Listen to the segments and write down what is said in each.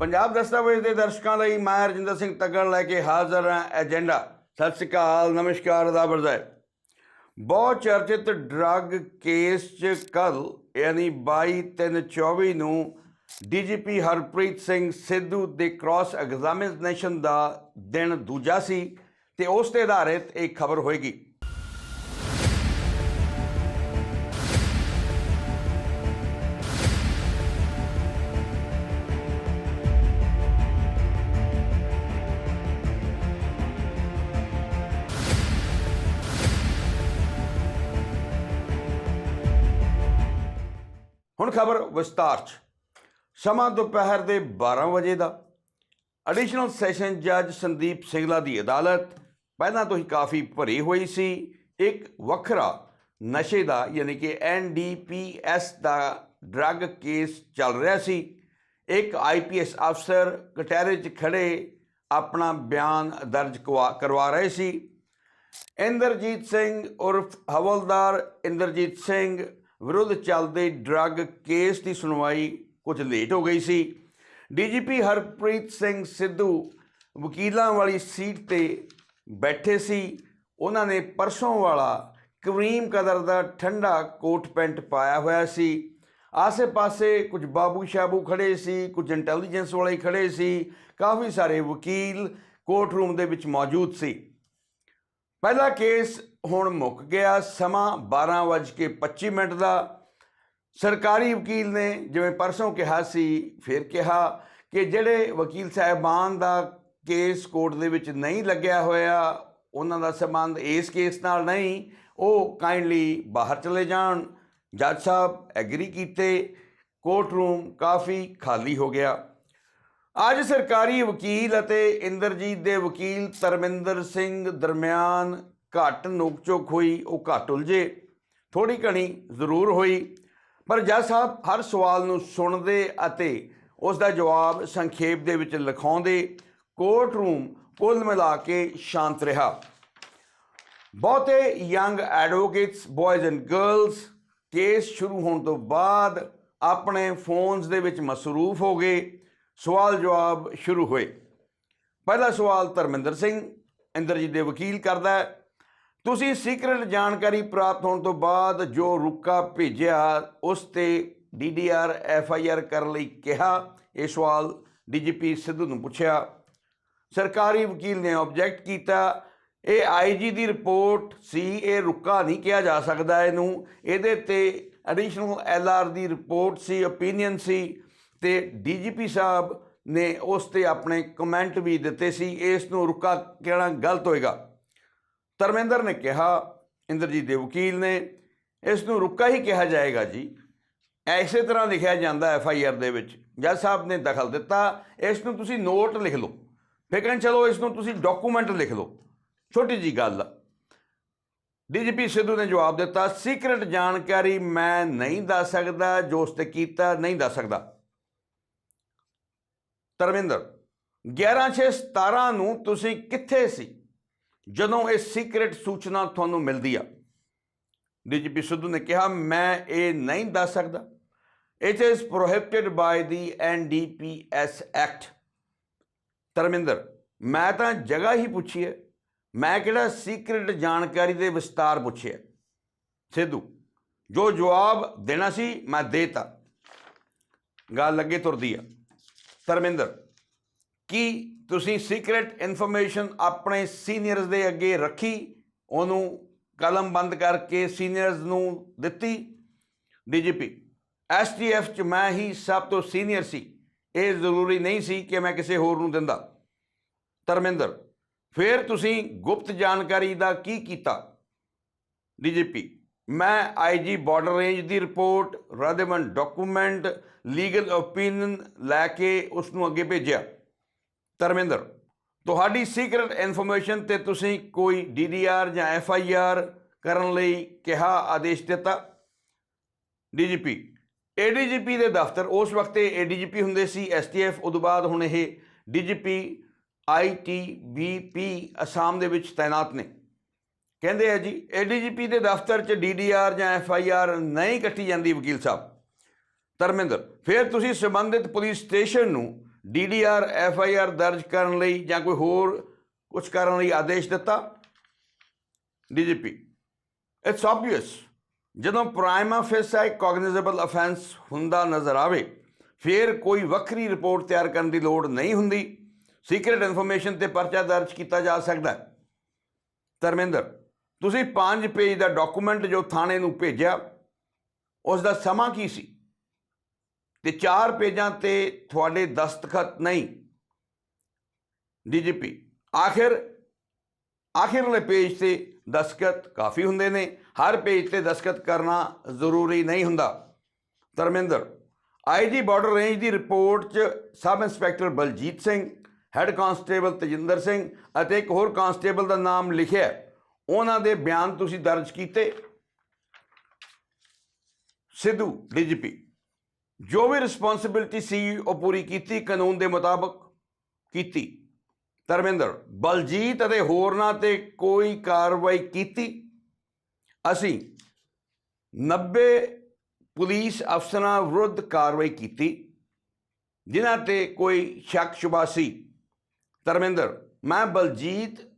ਪੰਜਾਬ ਦਸਤਾਵੇਜ਼ ਦੇ ਦਰਸ਼ਕਾਂ ਲਈ ਮੈਂ ਰਜਿੰਦਰ ਸਿੰਘ ਤੱਗੜ ਲੈ ਕੇ ਹਾਜ਼ਰ ਹਾਂ ਏਜੰਡਾ। ਸਤਿ ਸ਼੍ਰੀ ਅਕਾਲ, ਨਮਸਕਾਰ ਅਦਾਬ ਹੈ। ਬਹੁਤ ਚਰਚਿਤ ਡਰੱਗ ਕੇਸ 'ਚ ਕੱਲ, ਯਾਨੀ 22 3 24 ਨੂੰ ਡੀਜੀਪੀ ਹਰਪ੍ਰੀਤ ਸਿੰਘ ਸਿੱਧੂ ਦੇ ਕ੍ਰਾਸ ਐਗਜ਼ਾਮੀਨੇਸ਼ਨ ਦਾ ਦਿਨ ਦੂਜਾ ਸੀ ਤੇ ਉਸ ਤੇ ਆਧਾਰਿਤ ਇੱਕ ਖਬਰ ਹੋਏਗੀ। ਹੁਣ ਖਬਰ ਵਿਸਤਾਰ 'ਚ। ਸਮਾਂ ਦੁਪਹਿਰ ਦੇ 12 ਵਜੇ ਦਾ। ਐਡੀਸ਼ਨਲ ਸੈਸ਼ਨ ਜੱਜ ਸੰਦੀਪ ਸਿੰਘਲਾ ਦੀ ਅਦਾਲਤ। ਪਹਿਲਾਂ ਤੋਂ ਹੀ ਕਾਫੀ ਭਰੀ ਹੋਈ ਸੀ। ਇੱਕ ਵੱਖਰਾ ਨਸ਼ੇ ਦਾ, ਯਾਨੀ ਕਿ ਐਨਡੀਪੀਐਸ ਦਾ ਡਰੱਗ ਕੇਸ ਚੱਲ ਰਿਹਾ ਸੀ। ਇੱਕ ਆਈਪੀਐਸ ਅਫਸਰ ਕਟਹਿਰੇ 'ਚ ਖੜੇ ਆਪਣਾ ਬਿਆਨ ਦਰਜ ਕਰਵਾ- ਕਰਵਾ ਰਹੇ ਸੀ। ਇੰਦਰਜੀਤ ਸਿੰਘ ਉਰਫ ਹਵਲਦਾਰ ਇੰਦਰਜੀਤ ਸਿੰਘ ਵਿਰੁੱਧ ਚੱਲਦੇ ਡਰੱਗ ਕੇਸ ਦੀ ਸੁਣਵਾਈ ਕੁਝ ਲੇਟ ਹੋ ਗਈ ਸੀ। ਡੀਜੀਪੀ ਹਰਪ੍ਰੀਤ ਸਿੰਘ ਸਿੱਧੂ ਵਕੀਲਾਂ ਵਾਲੀ ਸੀਟ ਤੇ ਬੈਠੇ ਸੀ। ਉਹਨਾਂ ਨੇ ਪਰਸੋਂ ਵਾਲਾ ਕਰੀਮ ਕਦਰ ਦਾ ਠੰਡਾ ਕੋਟ ਪੈਂਟ ਪਾਇਆ ਹੋਇਆ ਸੀ। ਆਸੇ-ਪਾਸੇ ਕੁਝ ਬਾਬੂ ਸ਼ਾਬੂ ਖੜੇ ਸੀ, ਕੁਝ ਇੰਟੈਲੀਜੈਂਸ ਵਾਲੇ ਖੜੇ ਸੀ। ਕਾਫੀ ਸਾਰੇ ਵਕੀਲ ਕੋਰਟ ਰੂਮ ਦੇ ਵਿੱਚ ਮੌਜੂਦ ਸੀ। ਪਹਿਲਾ ਕੇਸ ਹੁਣ ਮੁੱਕ ਗਿਆ, ਸਮਾਂ 12:25 ਮਿੰਟ ਦਾ। ਸਰਕਾਰੀ ਵਕੀਲ ਨੇ ਜਿਵੇਂ ਪਰਸੋਂ ਕਿਹਾ ਸੀ, ਫਿਰ ਕਿਹਾ ਕਿ ਜਿਹੜੇ ਵਕੀਲ ਸਾਹਿਬਾਨ ਦਾ ਕੇਸ ਕੋਰਟ ਦੇ ਵਿੱਚ ਨਹੀਂ ਲੱਗਿਆ ਹੋਇਆ, ਉਹਨਾਂ ਦਾ ਸੰਬੰਧ ਇਸ ਕੇਸ ਨਾਲ ਨਹੀਂ, ਉਹ ਕਾਈਂਡਲੀ ਬਾਹਰ ਚਲੇ ਜਾਣ। ਜੱਜ ਸਾਹਿਬ ਐਗਰੀ ਕੀਤੇ, ਕੋਰਟ ਰੂਮ ਕਾਫੀ ਖਾਲੀ ਹੋ ਗਿਆ। ਅੱਜ ਸਰਕਾਰੀ ਵਕੀਲ ਅਤੇ ਇੰਦਰਜੀਤ ਦੇ ਵਕੀਲ ਧਰਮਿੰਦਰ ਸਿੰਘ ਦਰਮਿਆਨ ਘੱਟ ਨੋਕ-ਝੋਕ ਹੋਈ, ਉਹ ਘੱਟ ਉਲਝੇ। ਥੋੜੀ ਘਣੀ ਜ਼ਰੂਰ ਹੋਈ, ਪਰ ਜੱਜ ਸਾਹਿਬ ਹਰ ਸਵਾਲ ਨੂੰ ਸੁਣਦੇ ਅਤੇ ਉਸ ਦਾ ਜਵਾਬ ਸੰਖੇਪ ਦੇ ਵਿੱਚ ਲਿਖਾਉਂਦੇ, ਕੋਰਟ ਰੂਮ ਕੁੱਲ ਮਿਲਾ ਕੇ ਸ਼ਾਂਤ ਰਿਹਾ। ਬਹੁਤੇ young advocates boys and girls case ਸ਼ੁਰੂ ਹੋਣ ਤੋਂ ਬਾਅਦ ਆਪਣੇ ਫੋਨਸ ਦੇ ਵਿੱਚ ਮਸਰੂਫ ਹੋ ਗਏ। ਸਵਾਲ ਜਵਾਬ ਸ਼ੁਰੂ ਹੋਏ। ਪਹਿਲਾ ਸਵਾਲ ਧਰਮਿੰਦਰ ਸਿੰਘ ਇੰਦਰਜੀਤ ਦੇ ਵਕੀਲ ਕਰਦਾ ਹੈ, ਤੁਸੀਂ ਸੀਕ੍ਰੇਟ ਜਾਣਕਾਰੀ ਪ੍ਰਾਪਤ ਹੋਣ ਤੋਂ ਬਾਅਦ ਜੋ ਰੁਕਾ ਭੇਜਿਆ, ਉਸ ਤੇ ਡੀਡੀਆਰ ਐਫਆਈਆਰ ਕਰਨ ਲਈ ਕਿਹਾ? ਇਹ ਸਵਾਲ ਡੀਜੀਪੀ ਸਿੱਧੂ ਨੂੰ ਪੁੱਛਿਆ। ਸਰਕਾਰੀ ਵਕੀਲ ਨੇ ਆਬਜੈਕਟ ਕੀਤਾ, ਇਹ ਆਈਜੀ ਦੀ ਰਿਪੋਰਟ ਸੀ, ਇਹ ਰੁਕਾ ਨਹੀਂ ਕਿਹਾ ਜਾ ਸਕਦਾ ਇਹਨੂੰ। ਇਹਦੇ ਤੇ ਐਡੀਸ਼ਨਲ ਐਲਆਰ ਦੀ ਰਿਪੋਰਟ ਸੀ ਓਪੀਨੀਅਨ ਸੀ। ਤੇ ਡੀਜੀਪੀ ਸਾਹਿਬ ਨੇ ਉਸ ਤੇ ਆਪਣੇ ਕਮੈਂਟ ਵੀ ਦਿੱਤੇ ਸੀ, ਇਸ ਨੂੰ ਰੁਕਾ ਕਹਿਣਾ ਗਲਤ ਹੋਏਗਾ। ਧਰਮਿੰਦਰ ਨੇ ਕਿਹਾ, ਇੰਦਰਜੀਤ ਦੇ ਵਕੀਲ ਨੇ, ਇਸ ਨੂੰ ਰੁਕਾ ਹੀ ਕਿਹਾ ਜਾਏਗਾ ਜੀ। ਐਸੇ ਤਰ੍ਹਾਂ ਲਿਖਿਆ ਜਾਂਦਾ ਐਫ ਆਈ ਆਰ ਦੇ ਵਿੱਚ। ਜੱਜ ਸਾਹਿਬ ਨੇ ਦਖਲ ਦਿੱਤਾ, ਇਸ ਨੂੰ ਤੁਸੀਂ ਨੋਟ ਲਿਖ ਲਓ। ਫਿਰ ਕਹਿੰਦੇ ਚਲੋ ਇਸ ਨੂੰ ਤੁਸੀਂ ਡਾਕੂਮੈਂਟ ਲਿਖ ਲਓ। ਛੋਟੀ ਜੀ ਗੱਲ। ਆ ਡੀਜੀਪੀ ਸਿੱਧੂ ਨੇ ਜਵਾਬ ਦਿੱਤਾ, ਸੀਕ੍ਰੇਟ ਜਾਣਕਾਰੀ ਮੈਂ ਨਹੀਂ ਦੱਸ ਸਕਦਾ, ਜੋ ਉਸ ਤੇ ਕੀਤਾ ਨਹੀਂ ਦੱਸ ਸਕਦਾ। ਧਰਮਿੰਦਰ 11/6/17 ਨੂੰ ਤੁਸੀਂ ਕਿੱਥੇ ਸੀ? ਜਦੋਂ ਇਹ ਸੀਕ੍ਰੇਟ ਸੂਚਨਾ ਤੁਹਾਨੂੰ ਮਿਲਦੀ ਆ। ਡੀਜੀਪੀ ਸਿੱਧੂ ਨੇ ਕਿਹਾ, ਮੈਂ ਇਹ ਨਹੀਂ ਦੱਸ ਸਕਦਾ। It is prohibited by the NDPS act Dharminder, ਮੈਂ ਤਾਂ ਜਗ੍ਹਾ ਹੀ ਪੁੱਛੀ ਹੈ। ਮੈਂ ਕਿਹੜਾ ਸੀਕ੍ਰੇਟ ਜਾਣਕਾਰੀ ਦੇ ਵਿਸਤਾਰ ਪੁੱਛਿਆ? ਸਿੱਧੂ, ਜੋ ਜਵਾਬ ਦੇਣਾ ਸੀ ਮੈਂ ਦੇਤਾ। ਗੱਲ ਅੱਗੇ ਤੁਰਦੀ ਆ। ਧਰਮਿੰਦਰ, ਕੀ ਤੁਸੀਂ ਸੀਕ੍ਰੇਟ ਇਨਫੋਰਮੇਸ਼ਨ ਆਪਣੇ ਸੀਨੀਅਰਸ ਦੇ ਅੱਗੇ ਰੱਖੀ? ਉਹਨੂੰ ਕਲਮ ਬੰਦ ਕਰਕੇ ਸੀਨੀਅਰਸ ਨੂੰ ਦਿੱਤੀ? ਡੀਜੀਪੀ ਐਸਟੀਐਫ ਚ ਮੈਂ ਹੀ ਸਭ ਤੋਂ ਸੀਨੀਅਰ ਸੀ। ਇਹ ਜ਼ਰੂਰੀ ਨਹੀਂ ਸੀ ਕਿ ਮੈਂ ਕਿਸੇ ਹੋਰ ਨੂੰ ਦਿੰਦਾ। ਧਰਮਿੰਦਰ, ਫਿਰ ਤੁਸੀਂ ਗੁਪਤ ਜਾਣਕਾਰੀ ਦਾ ਕੀ ਕੀਤਾ? ਡੀਜੀਪੀ ਮੈਂ ਆਈਜੀ ਬਾਰਡਰ ਰੇਂਜ ਦੀ report relevant document legal opinion ਲੈ ਕੇ ਉਸ ਨੂੰ ਅੱਗੇ ਭੇਜਿਆ। ਧਰਮਿੰਦਰ, ਤੁਹਾਡੀ ਸੀਕ੍ਰੇਟ ਇਨਫੋਰਮੇਸ਼ਨ ਤੇ ਤੁਸੀਂ ਕੋਈ ਡੀਡੀਆਰ ਜਾਂ ਐਫਆਈਆਰ ਕਰਨ ਲਈ ਕਿਹਾ ਆਦੇਸ਼ ਦਿੱਤਾ? ਡੀਜੀਪੀ ਏਡੀਜੀਪੀ ਦੇ ਦਫ਼ਤਰ ਉਸ ਵਕਤ ਇਹ ਏਡੀਜੀਪੀ ਹੁੰਦੇ ਸੀ ਐਸਟੀਐਫ ਉਦੋਂ ਬਾਅਦ ਹੁਣ ਇਹ ਡੀਜੀਪੀ ਆਈਟੀਬੀਪੀ ਅਸਾਮ ਦੇ ਵਿੱਚ ਤਾਇਨਾਤ ਨੇ। ਕਹਿੰਦੇ ਆ ਜੀ ਏਡੀਜੀਪੀ ਦੇ ਦਫ਼ਤਰ 'ਚ ਡੀਡੀਆਰ ਜਾਂ ਐਫਆਈਆਰ ਨਹੀਂ ਕੱਟੀ ਜਾਂਦੀ ਵਕੀਲ ਸਾਹਿਬ। ਧਰਮਿੰਦਰ, ਫਿਰ ਤੁਸੀਂ ਸੰਬੰਧਿਤ ਪੁਲਿਸ ਸਟੇਸ਼ਨ ਨੂੰ ਡੀਡੀਆਰ ਐਫਆਈਆਰ ਦਰਜ ਕਰਨ ਲਈ ਜਾਂ ਕੋਈ ਹੋਰ ਕੁਝ ਕਰਨ ਲਈ ਆਦੇਸ਼ ਦਿੱਤਾ? ਡੀਜੀਪੀ ਇਟਸ ਆਬਵੀਅਸ ਜਦੋਂ ਪ੍ਰਾਈਮਾ ਫੇਸਾ ਇੱਕ ਕੋਗਨੀਜ਼ੇਬਲ ਅਫੈਂਸ ਹੁੰਦਾ ਨਜ਼ਰ ਆਵੇ, ਫਿਰ ਕੋਈ ਵੱਖਰੀ ਰਿਪੋਰਟ ਤਿਆਰ ਕਰਨ ਦੀ ਲੋੜ ਨਹੀਂ ਹੁੰਦੀ। ਸੀਕ੍ਰੀਟ ਇਨਫੋਰਮੇਸ਼ਨ ਤੇ ਪਰਚਾ ਦਰਜ ਕੀਤਾ ਜਾ ਸਕਦਾ ਹੈ। ਧਰਮਿੰਦਰ ਤੁਸੀਂ 5 ਪੇਜ ਦਾ ਡਾਕੂਮੈਂਟ ਜੋ ਥਾਣੇ ਨੂੰ ਭੇਜਿਆ ਉਸ ਦਾ ਸਮਾਂ ਕੀ ਸੀ? ਤੇ 4 ਪੇਜਾਂ ਤੇ ਤੁਹਾਡੇ ਦਸਤਖਤ ਨਹੀਂ। ਡੀਜੀਪੀ, ਆਖਿਰ ਆਖਿਰਲੇ ਪੇਜ ਤੇ ਦਸਤਖਤ ਕਾਫੀ ਹੁੰਦੇ ਨੇ। ਹਰ ਪੇਜ ਤੇ ਦਸਤਖਤ ਕਰਨਾ ਜ਼ਰੂਰੀ ਨਹੀਂ ਹੁੰਦਾ। ਧਰਮਿੰਦਰ, ਆਈਜੀ ਬਾਰਡਰ ਰੇਂਜ ਦੀ ਰਿਪੋਰਟ 'ਚ sub inspector Baljit Singh, head constable Tajinder Singh ਅਤੇ ਇੱਕ ਹੋਰ ਕਾਂਸਟੇਬਲ ਦਾ ਨਾਮ ਲਿਖਿਆ ਉਹਨਾਂ ਦੇ ਬਿਆਨ ਤੁਸੀਂ ਦਰਜ ਕੀਤੇ। ਸਿੱਧੂ, ਡੀਜੀਪੀ। ਜੋ ਵੀ ਰਿਸਪੌਂਸਿਬਿਲਟੀ ਸੀ ਉਹ ਪੂਰੀ ਕੀਤੀ, ਕਾਨੂੰਨ ਦੇ ਮੁਤਾਬਕ ਕੀਤੀ। ਧਰਮਿੰਦਰ, ਬਲਜੀਤ ਅਤੇ ਹੋਰਨਾਂ ਤੇ ਕੋਈ ਕਾਰਵਾਈ ਕੀਤੀ। ਅਸੀਂ 90 ਪੁਲਿਸ ਅਫਸਰਾਂ ਵਿਰੁੱਧ ਕਾਰਵਾਈ ਕੀਤੀ, ਜਿਨ੍ਹਾਂ ਤੇ ਕੋਈ ਸ਼ੱਕ ਸ਼ੁਬਾ ਸੀ। ਧਰਮਿੰਦਰ, ਮੈਂ ਬਲਜੀਤ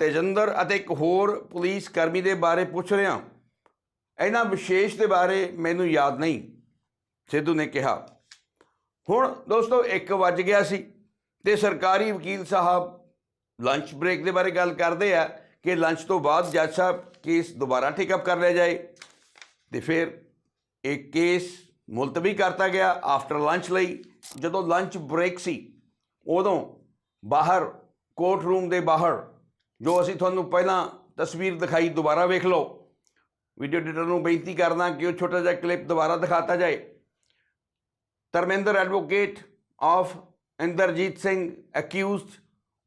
ਤੇਜਿੰਦਰ ਅਤੇ ਇੱਕ ਹੋਰ ਪੁਲਿਸ ਕਰਮੀ ਦੇ ਬਾਰੇ ਪੁੱਛ ਰਿਹਾ ਇਹਨਾਂ ਵਿਸ਼ੇਸ਼ ਦੇ ਬਾਰੇ ਮੈਨੂੰ ਯਾਦ ਨਹੀਂ, ਸਿੱਧੂ ਨੇ ਕਿਹਾ। ਹੁਣ ਦੋਸਤੋ 1 ਵੱਜ ਗਿਆ ਸੀ ਤੇ ਸਰਕਾਰੀ ਵਕੀਲ ਸਾਹਿਬ ਲੰਚ ਬ੍ਰੇਕ ਦੇ ਬਾਰੇ ਗੱਲ ਕਰਦੇ ਆ ਕਿ ਲੰਚ ਤੋਂ ਬਾਅਦ ਜੱਜ ਸਾਹਿਬ ਕੇਸ ਦੁਬਾਰਾ ਟਿਕਅਪ ਕਰ ਲਿਆ ਜਾਏ ਤੇ ਫਿਰ ਇਹ ਕੇਸ ਮੁਲਤਵੀ ਕਰਤਾ ਗਿਆ ਆਫਟਰ ਲੰਚ ਲਈ। ਜਦੋਂ ਲੰਚ ਬ੍ਰੇਕ ਸੀ, ਉਦੋਂ ਬਾਹਰ ਕੋਰਟ ਰੂਮ ਦੇ ਬਾਹਰ ਜੋ ਅਸੀਂ ਤੁਹਾਨੂੰ ਪਹਿਲਾਂ ਤਸਵੀਰ ਦਿਖਾਈ ਦੁਬਾਰਾ ਵੇਖ ਲਓ ਵੀਡੀਓ ਐਡੀਟਰ ਨੂੰ ਬੇਨਤੀ ਕਰਦਾ ਕਿ ਉਹ ਛੋਟਾ ਜਿਹਾ ਕਲਿੱਪ ਦੁਬਾਰਾ ਦਿਖਾਤਾ ਜਾਏ Dharminder advocate of Inderjit Singh accused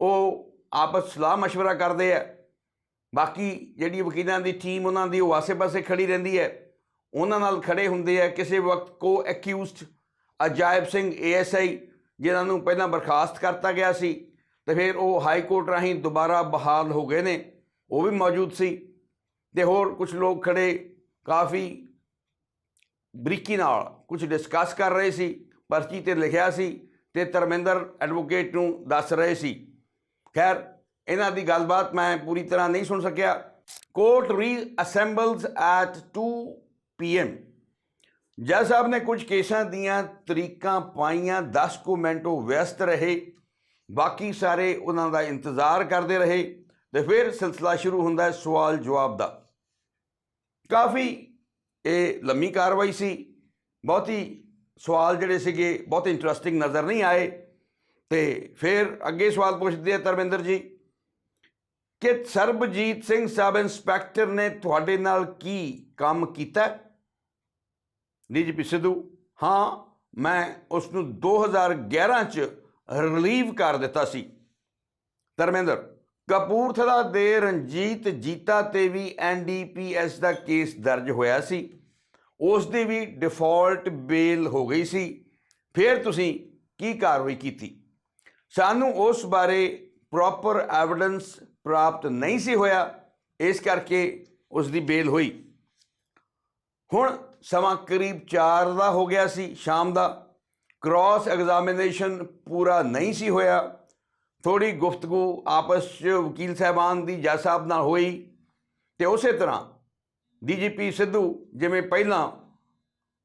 ਉਹ ਆਪਸ ਸਲਾਹ مشورہ ਕਰਦੇ ਆ ਬਾਕੀ ਜਿਹੜੀ ਵਕੀਲਾਂ ਦੀ ਟੀਮ ਉਹਨਾਂ ਦੀ ਉਹ ਆਸੇ-ਪਾਸੇ ਖੜੀ ਰਹਿੰਦੀ ਹੈ ਉਹਨਾਂ ਨਾਲ ਖੜੇ ਹੁੰਦੇ ਆ ਕਿਸੇ ਵਕਤ ਕੋ ਅਕਿਊਜ਼ਡ ਅਜਾਇਬ ਸਿੰਘ ਏਐਸਆਈ ਜਿਨ੍ਹਾਂ ਨੂੰ ਪਹਿਲਾਂ ਬਰਖਾਸਤ ਕਰਤਾ ਗਿਆ ਸੀ ਤੇ ਫਿਰ ਉਹ ਹਾਈ ਕੋਰਟ ਰਾਹੀਂ ਦੁਬਾਰਾ ਬਹਾਲ ਹੋ ਗਏ ਨੇ। ਉਹ ਵੀ ਮੌਜੂਦ ਸੀ ਤੇ ਹੋਰ ਕੁਝ ਲੋਕ ਖੜੇ ਕਾਫੀ ਬਰੀਕੀ ਨਾਲ ਕੁਝ ਡਿਸਕਸ ਕਰ ਰਹੇ ਸੀ, ਪਰਚੀ ਤੇ ਲਿਖਿਆ ਸੀ ਤੇ ਧਰਮਿੰਦਰ ਐਡਵੋਕੇਟ ਨੂੰ ਦੱਸ ਰਹੇ ਸੀ। ਖੈਰ, ਇਹਨਾਂ ਦੀ ਗੱਲਬਾਤ ਮੈਂ ਪੂਰੀ ਤਰ੍ਹਾਂ ਨਹੀਂ ਸੁਣ ਸਕਿਆ। ਕੋਰਟ ਰੀਅਸੈਂਬਲਸ ਐਟ 2 ਪੀਐਮ ਜੱਜ ਸਾਹਿਬ ਨੇ ਕੁਝ ਕੇਸਾਂ ਦੀਆਂ ਤਰੀਕਾਂ ਪਾਈਆਂ 10 ਕੁ ਮਿੰਟ ਉਹ ਵਿਅਸਤ ਰਹੇ। ਬਾਕੀ ਸਾਰੇ ਉਹਨਾਂ ਦਾ ਇੰਤਜ਼ਾਰ ਕਰਦੇ ਰਹੇ ਤੇ ਫਿਰ ਸਿਲਸਿਲਾ ਸ਼ੁਰੂ ਹੁੰਦਾ ਹੈ ਸਵਾਲ ਜਵਾਬ ਦਾ। ਕਾਫੀ ਇਹ ਲੰਮੀ ਕਾਰਵਾਈ ਸੀ। ਬਹੁਤੀ ਸਵਾਲ ਜਿਹੜੇ ਸੀਗੇ, ਬਹੁਤ ਇੰਟਰਸਟਿੰਗ ਨਜ਼ਰ ਨਹੀਂ ਆਏ। ਤੇ ਫਿਰ ਅੱਗੇ ਸਵਾਲ ਪੁੱਛਦੇ ਆ ਧਰਮਿੰਦਰ ਜੀ ਕਿ ਸਰਬਜੀਤ ਸਿੰਘ ਸਬ ਇੰਸਪੈਕਟਰ ਨੇ ਤੁਹਾਡੇ ਨਾਲ ਕੀ ਕੰਮ ਕੀਤਾ? ਡੀਜੀਪੀ ਸਿੱਧੂ, ਹਾਂ, ਮੈਂ ਉਸ ਨੂੰ 2011 ਚ ਰਿਲੀਵ ਕਰ ਦਿੱਤਾ ਸੀ। ਧਰਮਿੰਦਰ, ਕਪੂਰਥਲਾ ਦੇ ਰਣਜੀਤ ਜੀਤਾ ਤੇ ਵੀ ਐਨਡੀਪੀਐਸ ਦਾ ਕੇਸ ਦਰਜ ਹੋਇਆ ਸੀ। ਉਸ ਦੀ ਵੀ ਡਿਫਾਲਟ ਬੇਲ ਹੋ ਗਈ ਸੀ। ਫਿਰ ਤੁਸੀਂ ਕੀ ਕਾਰਵਾਈ ਕੀਤੀ? ਸਾਨੂੰ ਉਸ ਬਾਰੇ ਪ੍ਰੋਪਰ ਐਵੀਡੈਂਸ ਪ੍ਰਾਪਤ ਨਹੀਂ ਸੀ ਹੋਇਆ। ਇਸ ਕਰਕੇ ਉਸ ਦੀ ਬੇਲ ਹੋਈ। ਹੁਣ ਸਮਾਂ ਕਰੀਬ 4 ਦਾ ਹੋ ਗਿਆ ਸੀ ਸ਼ਾਮ ਦਾ। ਕ੍ਰਾਸ ਐਗਜ਼ਾਮੀਨੇਸ਼ਨ ਪੂਰਾ ਨਹੀਂ ਸੀ ਹੋਇਆ। ਥੋੜੀ ਗੁਫ਼ਤਗੂ ਆਪਸ 'ਚ ਵਕੀਲ ਸਾਹਿਬਾਨ ਦੀ ਜੱਜ ਸਾਹਿਬ ਨਾਲ ਹੋਈ ਤੇ ਉਸੇ ਤਰ੍ਹਾਂ ਡੀਜੀਪੀ ਸਿੱਧੂ ਜਿਵੇਂ ਪਹਿਲਾਂ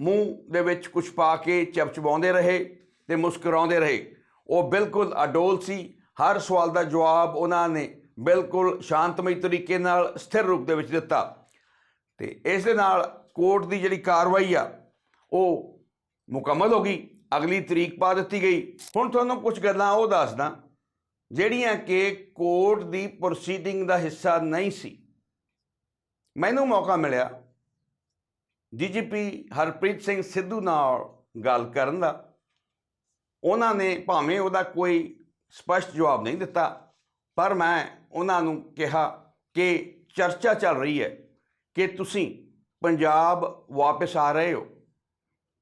ਮੂੰਹ ਦੇ ਵਿੱਚ ਕੁਝ ਪਾ ਕੇ ਚਪਚਪਾਉਂਦੇ ਰਹੇ ਤੇ ਮੁਸਕਰਾਉਂਦੇ ਰਹੇ, ਉਹ ਬਿਲਕੁਲ ਅਡੋਲ ਸੀ। ਹਰ ਸਵਾਲ ਦਾ ਜਵਾਬ ਉਹਨਾਂ ਨੇ ਬਿਲਕੁਲ ਸ਼ਾਂਤਮਈ ਤਰੀਕੇ ਨਾਲ ਸਥਿਰ ਰੂਪ ਦੇ ਵਿੱਚ ਦਿੱਤਾ ਤੇ ਇਸ ਦੇ ਨਾਲ ਕੋਰਟ ਦੀ ਜਿਹੜੀ ਕਾਰਵਾਈ ਆ, ਉਹ ਮੁਕੰਮਲ ਹੋ ਗਈ। ਅਗਲੀ ਤਰੀਕ ਪਾ ਦਿੱਤੀ ਗਈ। ਹੁਣ ਤੁਹਾਨੂੰ ਕੁਝ ਗੱਲਾਂ ਉਹ ਦੱਸਦਾ, ਜਿਹੜੀਆਂ ਕਿ ਕੋਰਟ ਦੀ ਪ੍ਰੋਸੀਡਿੰਗ ਦਾ ਹਿੱਸਾ ਨਹੀਂ ਸੀ। ਮੈਨੂੰ ਮੌਕਾ ਮਿਲਿਆ ਡੀਜੀਪੀ ਹਰਪ੍ਰੀਤ ਸਿੰਘ ਸਿੱਧੂ ਨਾਲ ਗੱਲ ਕਰਨ ਦਾ। ਉਹਨਾਂ ਨੇ ਭਾਵੇਂ ਉਹਦਾ ਕੋਈ ਸਪਸ਼ਟ ਜਵਾਬ ਨਹੀਂ ਦਿੱਤਾ, ਪਰ ਮੈਂ ਉਹਨਾਂ ਨੂੰ ਕਿਹਾ ਕਿ ਚਰਚਾ ਚੱਲ ਰਹੀ ਹੈ ਕਿ ਤੁਸੀਂ ਪੰਜਾਬ ਵਾਪਸ ਆ ਰਹੇ ਹੋ।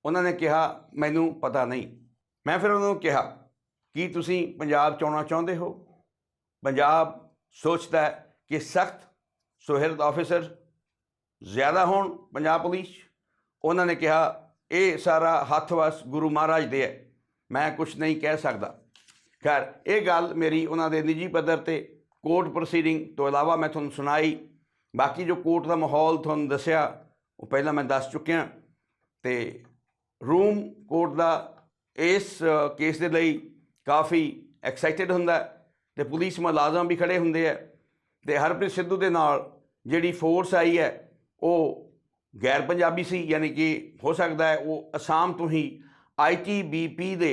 ਉਹਨਾਂ ਨੇ ਕਿਹਾ, ਮੈਨੂੰ ਪਤਾ ਨਹੀਂ। ਮੈਂ ਫਿਰ ਉਹਨਾਂ ਨੂੰ ਕਿਹਾ, ਕੀ ਤੁਸੀਂ ਪੰਜਾਬ ਚ ਆਉਣਾ ਚਾਹੁੰਦੇ ਹੋ? ਪੰਜਾਬ ਸੋਚਦਾ ਹੈ ਕਿ ਸਖਤ ਸੁਹਿਰਦ ਆਫੀਸਰ ਜ਼ਿਆਦਾ ਹੋਣ ਪੰਜਾਬ ਪੁਲਿਸ। ਉਹਨਾਂ ਨੇ ਕਿਹਾ, ਇਹ ਸਾਰਾ ਹੱਥ ਵਸ ਗੁਰੂ ਮਹਾਰਾਜ ਦੇ ਹੈ। ਮੈਂ ਕੁਝ ਨਹੀਂ ਕਹਿ ਸਕਦਾ। ਖੈਰ, ਇਹ ਗੱਲ ਮੇਰੀ ਉਹਨਾਂ ਦੇ ਨਿੱਜੀ ਪੱਧਰ ਤੇ ਕੋਰਟ ਪ੍ਰੋਸੀਡਿੰਗ ਤੋਂ ਇਲਾਵਾ ਮੈਂ ਤੁਹਾਨੂੰ ਸੁਣਾਈ। ਬਾਕੀ ਜੋ ਕੋਰਟ ਦਾ ਮਾਹੌਲ ਤੁਹਾਨੂੰ ਦੱਸਿਆ, ਉਹ ਪਹਿਲਾਂ ਮੈਂ ਦੱਸ ਚੁੱਕਿਆ। ਤੇ ਰੂਮ ਕੋਰਟ ਦਾ ਇਸ ਕੇਸ ਦੇ ਲਈ ਕਾਫੀ ਐਕਸਾਈਟਿਡ ਹੁੰਦਾ ਹੈ ਤੇ ਪੁਲਿਸ ਮੁਲਾਜ਼ਮ ਵੀ ਖੜੇ ਹੁੰਦੇ ਆ ਤੇ ਹਰਪ੍ਰੀਤ ਸਿੱਧੂ ਦੇ ਨਾਲ ਜਿਹੜੀ ਫੋਰਸ ਆਈ ਹੈ, ਉਹ ਗੈਰ ਪੰਜਾਬੀ ਸੀ, ਯਾਨੀ ਕਿ ਹੋ ਸਕਦਾ ਹੈ ਉਹ ਅਸਾਮ ਤੋਂ ਹੀ ਆਈਟੀਬੀਪੀ ਦੇ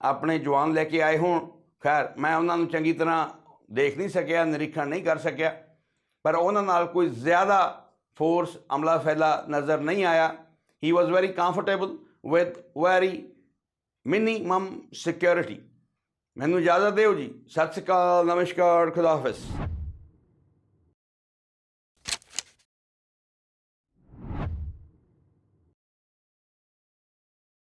ਆਪਣੇ ਜਵਾਨ ਲੈ ਕੇ ਆਏ ਹੋਣ। ਖੈਰ, ਮੈਂ ਉਹਨਾਂ ਨੂੰ ਚੰਗੀ ਤਰ੍ਹਾਂ ਦੇਖ ਨਹੀਂ ਸਕਿਆ, ਨਿਰੀਖਣ ਨਹੀਂ ਕਰ ਸਕਿਆ, ਪਰ ਉਹਨਾਂ ਨਾਲ ਕੋਈ ਜ਼ਿਆਦਾ ਫੋਰਸ ਅਮਲਾ ਫੈਲਾ ਨਜ਼ਰ ਨਹੀਂ ਆਇਆ। He was very comfortable with very minimum security ਮੈਨੂੰ ਇਜਾਜ਼ਤ ਦਿਓ ਜੀ। ਸਤਿ ਸ਼੍ਰੀ ਅਕਾਲ ਨਮਸਕਾਰ ਖੁਦਾ ਹਾਫਿਜ਼।